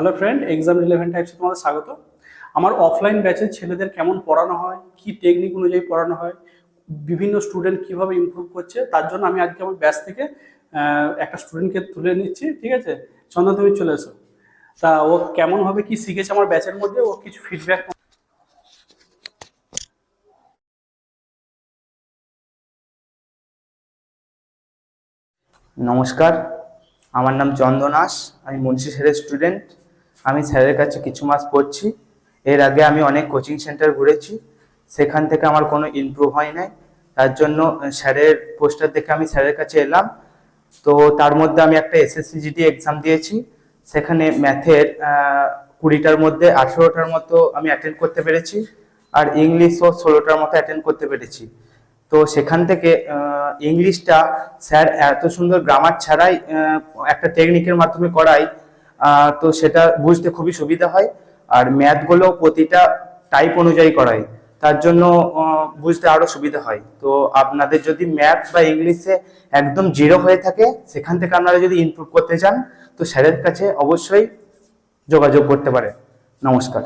Hello friend exam eleven টাইপসে তোমাদের স্বাগত। আমার অফলাইন ব্যাচের ছেলেদের কেমন পড়ানো হয়, কি টেকনিক অনুযায়ী পড়ানো হয়, বিভিন্ন স্টুডেন্ট কীভাবে ইমপ্রুভ করছে, তার জন্য আমি আজকে আমার ব্যাচ থেকে একটা স্টুডেন্টকে তুলে নিচ্ছি, ঠিক আছে? চন্দন, তুমি চলে এসো। তা ও কেমনভাবে কি শিখেছে আমার ব্যাচের মধ্যে, ও কিছু ফিডব্যাক নমস্কার, আমার নাম চন্দনাস আমি মুন্সি স্যারের স্টুডেন্ট আমি স্যারের কাছে কিছু মাস পড়ছি। এর আগে আমি অনেক কোচিং সেন্টার ঘুরেছি। সেখান থেকে আমার কোনো ইমপ্রুভ হয় নাই। তার জন্য স্যারের পোস্টার দেখে আমি স্যারের কাছে এলাম। তো তার মধ্যে আমি একটা এসএসসি জিডি এক্সাম দিয়েছি। সেখানে ম্যাথের কুড়িটার মধ্যে আঠেরোটার মতো আমি অ্যাটেন্ড করতে পেরেছি আর ইংলিশও ষোলোটার মতো অ্যাটেন্ড করতে পেরেছি। তো সেখান থেকে ইংলিশটা স্যার এত সুন্দর গ্রামার ছাড়াই একটা টেকনিকের মাধ্যমে আহ, তো সেটা বুঝতে খুবই সুবিধা হয়। আর ম্যাথগুলো প্রতিটা টাইপ অনুযায়ী করাই তার জন্য বুঝতে আরও সুবিধা হয়। তো আপনাদের যদি ম্যাথ বা ইংলিশে একদম জিরো হয়ে থাকে, সেখান থেকে আপনারা যদি ইমপ্রুভ করতে চান, তো স্যারের কাছে অবশ্যই যোগাযোগ করতে পারেন। নমস্কার।